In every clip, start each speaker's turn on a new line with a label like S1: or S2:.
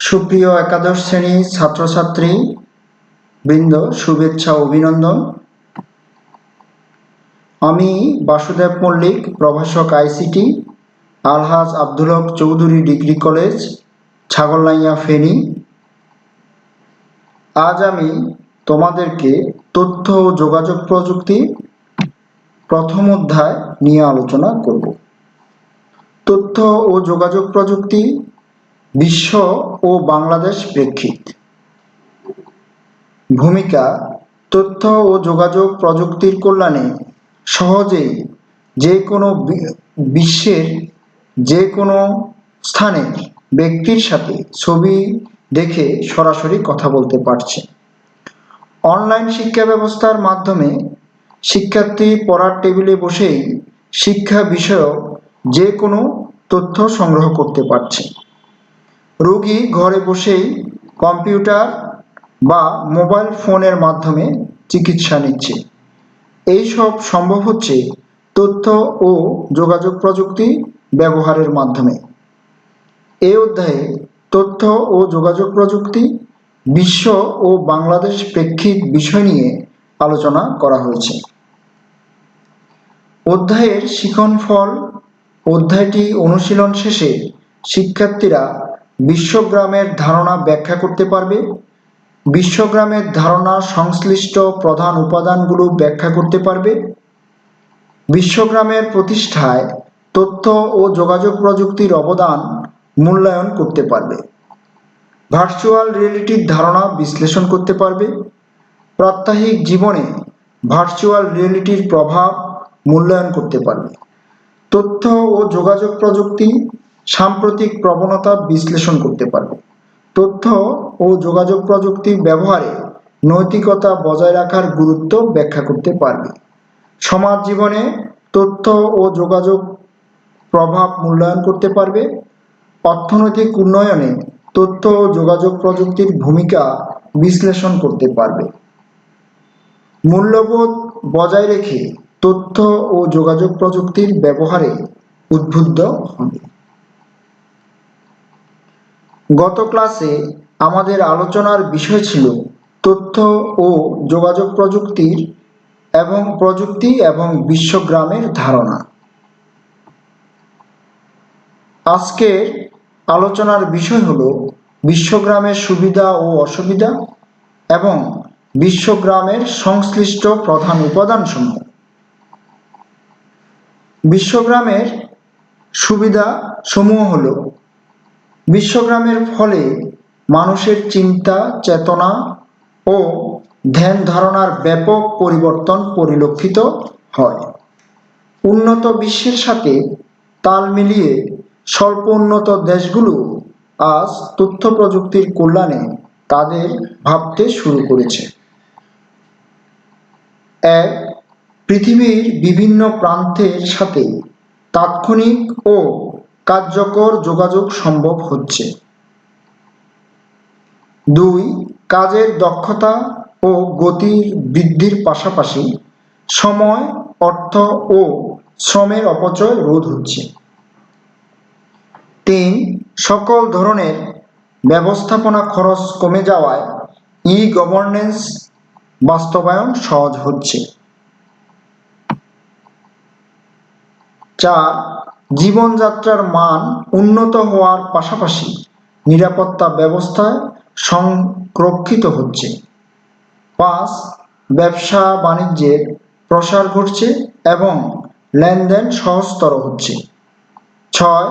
S1: সুপ্রিয় একাদশ শ্রেণি ছাত্রছাত্রী, বৃন্দ, শুভেচ্ছা, অভিনন্দন। আমি বাসুদেব মল্লিক, প্রভাষক ICT, Alhaj Abdul Haque Chowdhury degree college, Chhagalnaiya Feni. আজ আমি তোমাদেরকে তথ্য ও যোগাযোগ প্রযুক্তি প্রথম অধ্যায় নিয়ে আলোচনা করব। তথ্য ও যোগাযোগ প্রযুক্তি বিশ্ব ও বাংলাদেশ প্রেক্ষিত। ভূমিকা, তথ্য ও যোগাযোগ প্রযুক্তির কল্যাণে সহজেই যে কোনো বিশ্বের যে কোনো স্থানে ব্যক্তির সাথে ছবি দেখে সরাসরি কথা বলতে পারছে। অনলাইন শিক্ষা ব্যবস্থার মাধ্যমে শিক্ষার্থী পড়ার টেবিলে বসেই শিক্ষা বিষয়ক যে কোনো তথ্য সংগ্রহ করতে পারছে। রোগী ঘরে বসেই কম্পিউটার বা মোবাইল ফোনের মাধ্যমে চিকিৎসা নিচ্ছে। এই সব সম্ভব হচ্ছে তথ্য ও যোগাযোগ প্রযুক্তি ব্যবহারের মাধ্যমে। এই অধ্যায়ে তথ্য ও যোগাযোগ প্রযুক্তি, বিশ্ব ও বাংলাদেশ প্রেক্ষিত বিষয় নিয়ে আলোচনা করা হয়েছে। অধ্যায়ের শিখন ফল অধ্যায়টি অনুশীলন শেষে শিক্ষার্থীরা বিশ্বগ্রামের ধারণা ব্যাখ্যা করতে পারবে? বিশ্বগ্রামের ধারণা সংশ্লিষ্ট প্রধান উপাদানগুলো ব্যাখ্যা করতে পারবে? বিশ্বগ্রামের প্রতিষ্ঠায় তথ্য ও যোগাযোগ প্রযুক্তির অবদান মূল্যায়ন করতে পারবে। ভার্চুয়াল রিয়েলিটির ধারণা বিশ্লেষণ করতে পারবে। প্রাত্যহিক জীবনে ভার্চুয়াল রিয়েলিটির প্রভাব মূল্যায়ন করতে পারবে। তথ্য ও যোগাযোগ প্রযুক্তি সাম্প্রতিক প্রবণতা বিশ্লেষণ করতে পারবে। তথ্য ও যোগাযোগ প্রযুক্তির ব্যবহারে নৈতিকতা বজায় রাখার গুরুত্ব ব্যাখ্যা করতে পারবে। সমাজ জীবনে তথ্য ও যোগাযোগ প্রভাব মূল্যায়ন করতে পারবে। অর্থনৈতিক উন্নয়নে তথ্য ও যোগাযোগ প্রযুক্তির ভূমিকা বিশ্লেষণ করতে পারবে। মূল্যবোধ বজায় রেখে তথ্য ও যোগাযোগ প্রযুক্তির ব্যবহারে উদ্বুদ্ধ হবে। গত ক্লাসে আমাদের আলোচনার বিষয় ছিল তথ্য ও যোগাযোগ প্রযুক্তির এবং প্রযুক্তি এবং বিশ্বগ্রামের ধারণা। আজকের আলোচনার বিষয় হলো বিশ্বগ্রামের সুবিধা ও অসুবিধা এবং বিশ্বগ্রামের সংশ্লিষ্ট প্রধান উপাদানসমূহ। বিশ্বগ্রামের সুবিধা সমূহ হলো বিশ্বগ্রামের ফলে মানুষের চিন্তা, চেতনা ও ধ্যান ধারণার ব্যাপক পরিবর্তন পরিলক্ষিত হয়। উন্নত বিশ্বের সাথে তাল মিলিয়ে স্বল্প উন্নত দেশগুলো আজ তথ্য প্রযুক্তির কল্যাণে তাদের ভাবতে শুরু করেছে। এক, পৃথিবীর বিভিন্ন প্রান্তের সাথে তাৎক্ষণিক ও কার্যকর যোগাযোগ সম্ভব হচ্ছে। দুই, কাজের দক্ষতা ও গতির বৃদ্ধির পাশাপাশি সময়, অর্থ ও শ্রমের অপচয় রোধ হচ্ছে। তিন, সকল ধরনের ব্যবস্থাপনা খরচ কমে যাওয়ায় ই গভর্নেন্স বাস্তবায়ন সহজ হচ্ছে। চার জীবনযাত্রার মান উন্নত হওয়ার পাশাপাশি নিরাপত্তা ব্যবস্থায় সংরক্ষিত হচ্ছে। পাঁচ, ব্যবসা বাণিজ্যের প্রসার ঘটছে এবং লেনদেন সহজতর হচ্ছে। ছয়,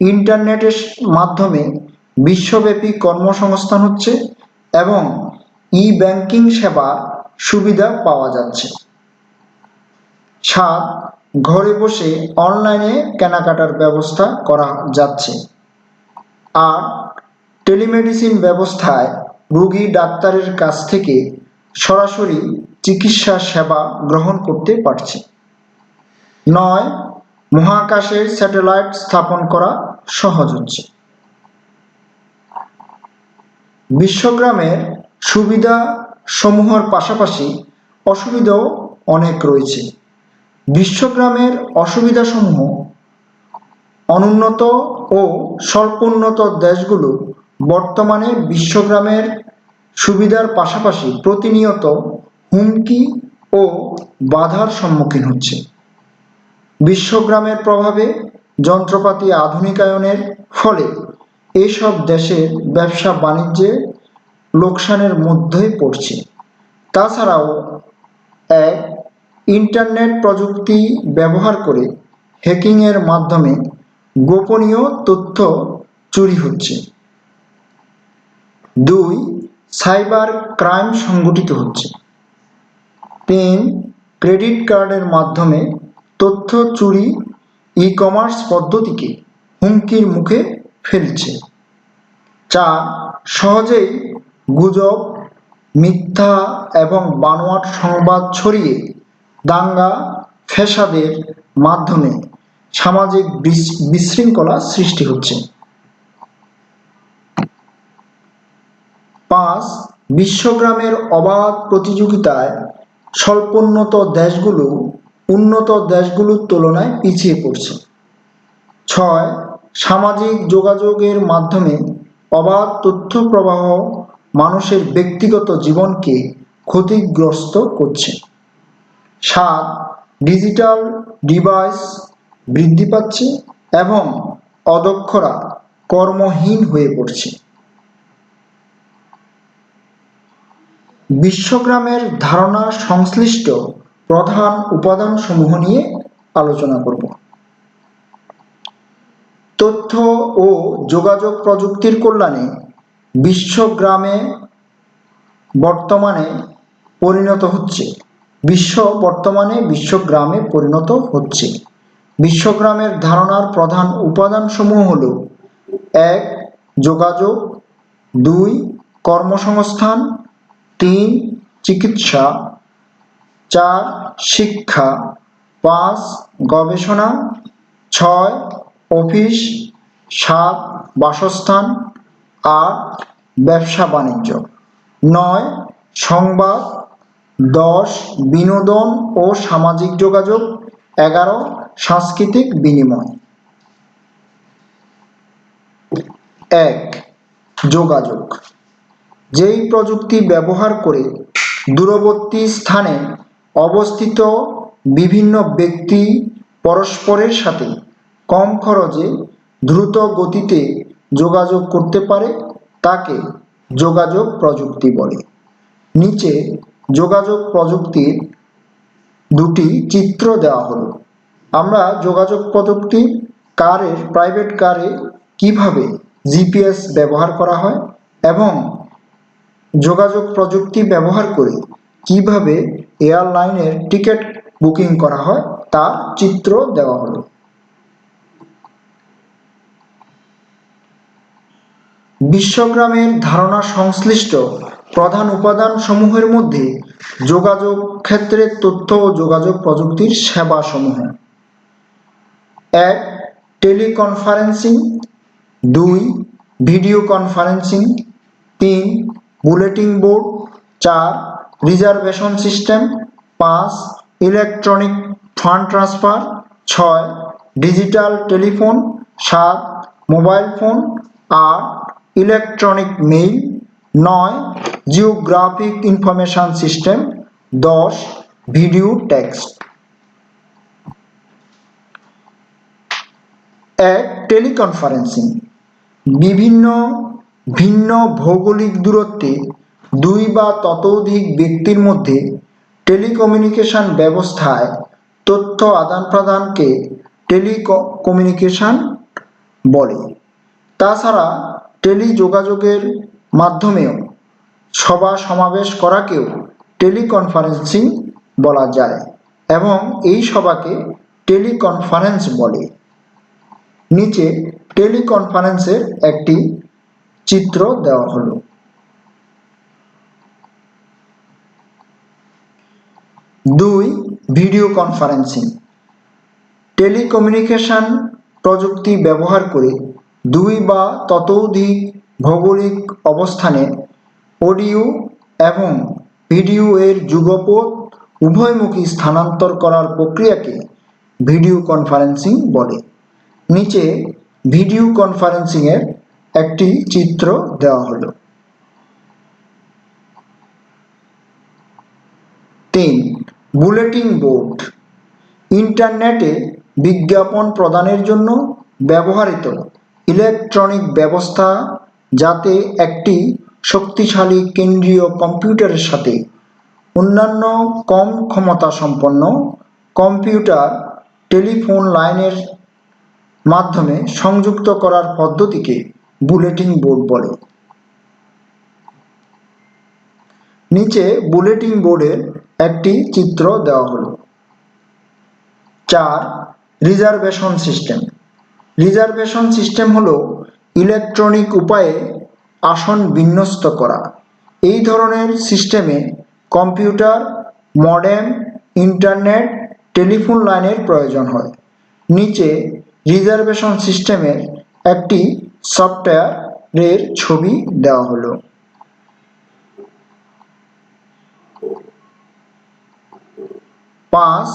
S1: ইন্টারনেটের মাধ্যমে বিশ্বব্যাপী কর্মসংস্থান হচ্ছে এবং ই ব্যাংকিং সেবার সুবিধা পাওয়া যাচ্ছে। সাত ঘরে বসে অনলাইনে কেনাকাটার ব্যবস্থা করা যাচ্ছে। আর টেলিমেডিসিন ব্যবস্থায় রোগী ডাক্তারের কাছ থেকে সরাসরি চিকিৎসা সেবা গ্রহণ করতে পারছে। নয়, মহাকাশে স্যাটেলাইট স্থাপন করা সহজ হচ্ছে। বিশ্বগ্রামের সুবিধা সমূহের পাশাপাশি অসুবিধাও অনেক রয়েছে। বিশ্বগ্রামের অসুবিধাসমূহ, অনুন্নত ও স্বল্পোন্নত দেশগুলো বর্তমানে বিশ্বগ্রামের সুবিধার পাশাপাশি প্রতিনিয়ত হুমকি ও বাধার সম্মুখীন হচ্ছে। বিশ্বগ্রামের প্রভাবে যন্ত্রপাতি আধুনিকায়নের ফলে এসব দেশের ব্যবসা বাণিজ্যে লোকসানের মধ্যেই পড়ছে। তাছাড়াও এক ইন্টারনেট প্রযুক্তি ব্যবহার করে হ্যাকিংয়ের মাধ্যমে গোপনীয় তথ্য চুরি হচ্ছে। দুই সাইবার ক্রাইম সংগঠিত হচ্ছে। তিন ক্রেডিট কার্ডের মাধ্যমে তথ্য চুরি ই কমার্স পদ্ধতিকে হুমকির মুখে ফেলছে। চার, সহজেই গুজব, মিথ্যা এবং বানোয়াট সংবাদ ছড়িয়ে দাঙ্গা, ফ্যাসাদের মাধ্যমে সামাজিক বিশ- বিশৃঙ্খলা সৃষ্টি হচ্ছে। পাঁচ, বিশ্বগ্রামের অবাধ প্রতিযোগিতায় স্বল্পোন্নত দেশগুলো উন্নত দেশগুলোর তুলনায় পিছিয়ে পড়ছে। ছয়, সামাজিক যোগাযোগের মাধ্যমে অবাধ তথ্য প্রবাহ মানুষের ব্যক্তিগত জীবনকে ক্ষতিগ্রস্ত করছে। সাত ডিজিটাল ডিভাইস বৃদ্ধি পাচ্ছে এবং অদক্ষরা কর্মহীন হয়ে পড়ছে। বিশ্বগ্রামের ধারণা সংশ্লিষ্ট প্রধান উপাদানসমূহ নিয়ে আলোচনা করব। তথ্য ও যোগাযোগ প্রযুক্তির কল্যাণে বিশ্বগ্রামে বর্তমানে পরিণত হচ্ছে। বিশ্ব বর্তমানে বিশ্বগ্রামে পরিণত হচ্ছে। বিশ্বগ্রামের ধারণার প্রধান উপাদানসমূহ হল এক, যোগাযোগ, দুই, কর্মসংস্থান, তিন, চিকিৎসা, চার, শিক্ষা, পাঁচ, গবেষণা, ছয়, অফিস, সাত, বাসস্থান, আট ব্যবসা বাণিজ্য নয়, সংবাদ দশ, বিনোদন ও সামাজিক যোগাযোগ। এগারো, সাংস্কৃতিক বিনিময়। এক, যোগাযোগ। যেই প্রযুক্তি ব্যবহার করে দূরবর্তী স্থানে অবস্থিত বিভিন্ন ব্যক্তি পরস্পরের সাথে কম খরচে দ্রুত গতিতে যোগাযোগ করতে পারে, তাকে যোগাযোগ প্রযুক্তি বলে। নিচে যোগাযোগ প্রযুক্তির দুটি চিত্র দেওয়া হলো। আমরা যোগাযোগ প্রযুক্তি কারের প্রাইভেট কারে কীভাবে জিপিএস ব্যবহার করা হয় এবং যোগাযোগ প্রযুক্তি ব্যবহার করে কীভাবে এয়ারলাইনের টিকিট বুকিং করা হয় তার চিত্র দেওয়া হলো। বিশ্বগ্রামের ধারণা সংশ্লিষ্ট প্রধান উপাদান সমূহের মধ্যে যোগাযোগ ক্ষেত্রে তথ্য ও যোগাযোগ প্রযুক্তির সেবা সমূহ এক, টেলিকনফারেন্সিং। দুই, ভিডিও কনফারেন্সিং। তিন, বুলেটিন বোর্ড। চার, রিজার্ভেশন সিস্টেম। পাঁচ, ইলেকট্রনিক ফান্ড ট্রান্সফার। ছয়, ডিজিটাল টেলিফোন। সাত, মোবাইল ফোন। আট, ইলেকট্রনিক মেইল। নয় জিওগ্রাফিক ইনফরমেশন সিস্টেম দশ ভিডিও টেক্সট এক টেলিকনফারেন্সিং বিভিন্ন ভিন্ন ভৌগোলিক দূরত্বে দুই বা ততোধিক ব্যক্তির মধ্যে টেলিকমিউনিকেশন ব্যবস্থায় তথ্য আদান প্রদানকে টেলিকমিউনিকেশন বলে। তাছাড়া টেলিযোগাযোগের মাধ্যমেও সভা সমাবেশ করাকেও টেলিকনফারেন্সিং বলা যায় এবং এই সভাকে টেলিকনফারেন্স বলে। নিচে টেলিকনফারেন্সের একটি চিত্র দেওয়া হলো। দুই, ভিডিও কনফারেন্সিং। টেলিকমিউনিকেশন প্রযুক্তি ব্যবহার করে দুই বা ততোধিক ভৌগোলিক অবস্থানে অডিও এবং ভিডিও এর যুগপৎ উভয়মুখী স্থানান্তর করার প্রক্রিয়াকে ভিডিও কনফারেন্সিং বলে। নিচে ভিডিও কনফারেন্সিংয়ের একটি চিত্র দেওয়া হলো। তিন, বুলেটিন বোর্ড। ইন্টারনেটে বিজ্ঞাপন প্রদানের জন্য ব্যবহৃত ইলেকট্রনিক ব্যবস্থা যাতে একটি শক্তিশালী কেন্দ্রীয় কম্পিউটারের সাথে অন্যান্য কম ক্ষমতা সম্পন্ন কম্পিউটার টেলিফোন লাইনের মাধ্যমে সংযুক্ত করার পদ্ধতিকে বুলেটিন বোর্ড বলে। নিচে বুলেটিন বোর্ডের একটি চিত্র দেওয়া হলো। চার, রিজার্ভেশন সিস্টেম। রিজার্ভেশন সিস্টেম হলো ইলেকট্রনিক উপায়ে আসন বিন্যস্ত করা। এই ধরনের সিস্টেমে কম্পিউটার, মডেম, ইন্টারনেট, টেলিফোন লাইনের প্রয়োজন হয়। নিচে রিজার্ভেশন সিস্টেমের একটি সফটওয়্যারের ছবি দেওয়া হলো। পাঁচ,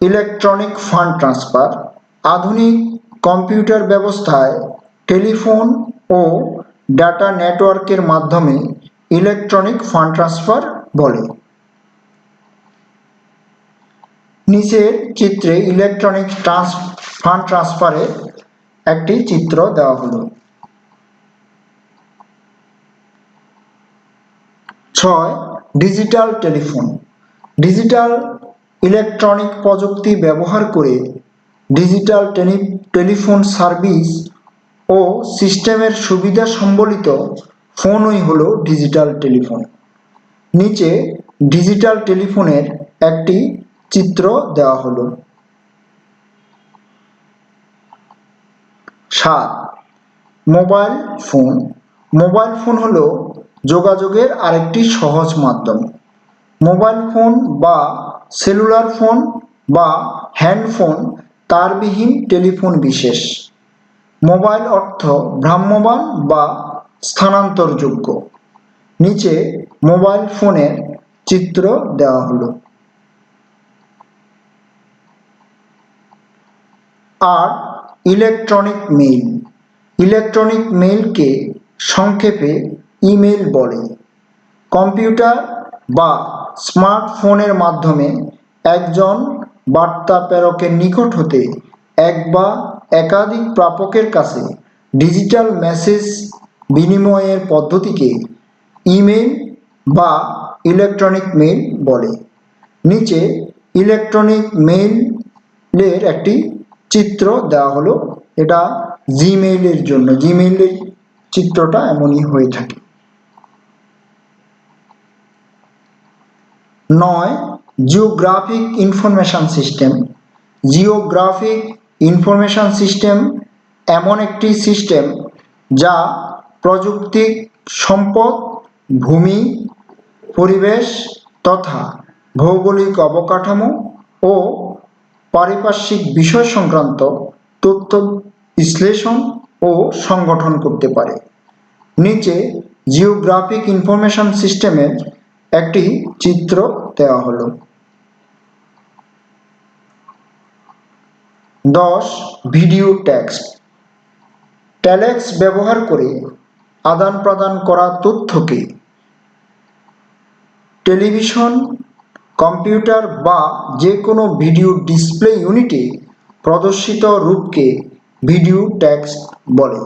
S1: ইলেকট্রনিক ফান্ড ট্রান্সফার। আধুনিক কম্পিউটার ব্যবস্থায় টেলিফোন ও ডাটা নেটওয়ার্কের মাধ্যমে ইলেকট্রনিক ফান্ড ট্রান্সফার বলে। নিচের চিত্রে ইলেকট্রনিক ট্রান্স, ফান্ড ট্রান্সফারের একটি চিত্র দেওয়া হলো। ছয়, ডিজিটাল টেলিফোন। ডিজিটাল ইলেকট্রনিক প্রযুক্তি ব্যবহার করে ডিজিটাল টেলি, টেলিফোন সার্ভিস ও সিস্টেমের সুবিধা সম্বলিত ফোনই হলো ডিজিটাল টেলিফোন। নিচে ডিজিটাল টেলিফোনের একটি চিত্র দেওয়া হলো। সাত, মোবাইল ফোন। মোবাইল ফোন হলো যোগাযোগের আরেকটি সহজ মাধ্যম। মোবাইল ফোন বা সেলুলার ফোন বা হ্যান্ডফোন, তারবিহীন টেলিফোন বিশেষ। মোবাইল অর্থ ভ্রাম্যমাণ বা স্থানান্তরযোগ্য। নিচে মোবাইল ফোনের চিত্র দেওয়া হলো। আর ইলেকট্রনিক মেইল। ইলেকট্রনিক মেইলকে সংক্ষেপে ইমেল বলে। কম্পিউটার বা স্মার্টফোনের মাধ্যমে একজন বার্তা প্রেরকের নিকট হতে এক বা একাধিক প্রাপকের কাছে ডিজিটাল মেসেজ বিনিময়ের পদ্ধতিকে ইমেল বা ইলেকট্রনিক মেইল বলে। নিচে ইলেকট্রনিক মেইলের একটি চিত্র দেওয়া হলো। এটা জিমেইলের জন্য। জিমেইলের চিত্রটা এমনই হয়ে থাকে। নয়, geographic information system. Geographic information system এমন একটি সিস্টেম যা প্রযুক্তি, সম্পদ, ভূমি, পরিবেশ তথা ভৌগোলিক অবকাঠামো ও পারিপার্শ্বিক বিষয় সংক্রান্ত তথ্য বিশ্লেষণ ও সংগঠন করতে পারে। নিচে জিওগ্রাফিক ইনফরমেশন সিস্টেমের একটি চিত্র দেওয়া হলো। দশ, ভিডিও টেক্সট। ট্যালেক্স ব্যবহার করে আদান প্রদান করা তথ্যকে টেলিভিশন, কম্পিউটার বা যে কোনো ভিডিও ডিসপ্লে ইউনিটে প্রদর্শিত রূপকে ভিডিও টেক্সট বলে।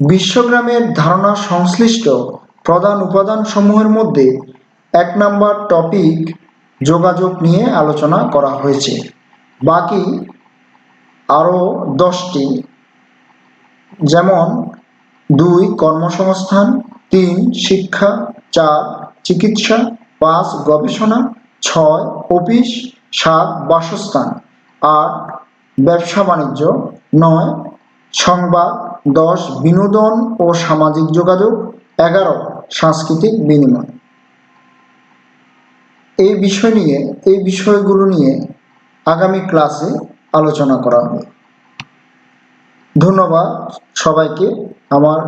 S1: বিশ্বগ্রামের ধারণা সংশ্লিষ্ট প্রধান উপাদানসমূহের মধ্যে এক নম্বর টপিক যোগাযোগ নিয়ে আলোচনা করা হয়েছে। বাকি আরও দশটি, যেমন দুই কর্মসংস্থান, তিন শিক্ষা, চার চিকিৎসা, পাঁচ গবেষণা, ছয় অফিস, সাত বাসস্থান, আট ব্যবসা বাণিজ্য, নয় সংবাদ, দশ বিনোদন ও সামাজিক যোগাযোগ, এগারো সাংস্কৃতিক বিনিময়। এই বিষয় নিয়ে এই বিষয়গুলো নিয়ে আগামী ক্লাসে আলোচনা করা হবে। ধন্যবাদ সবাইকে। আমার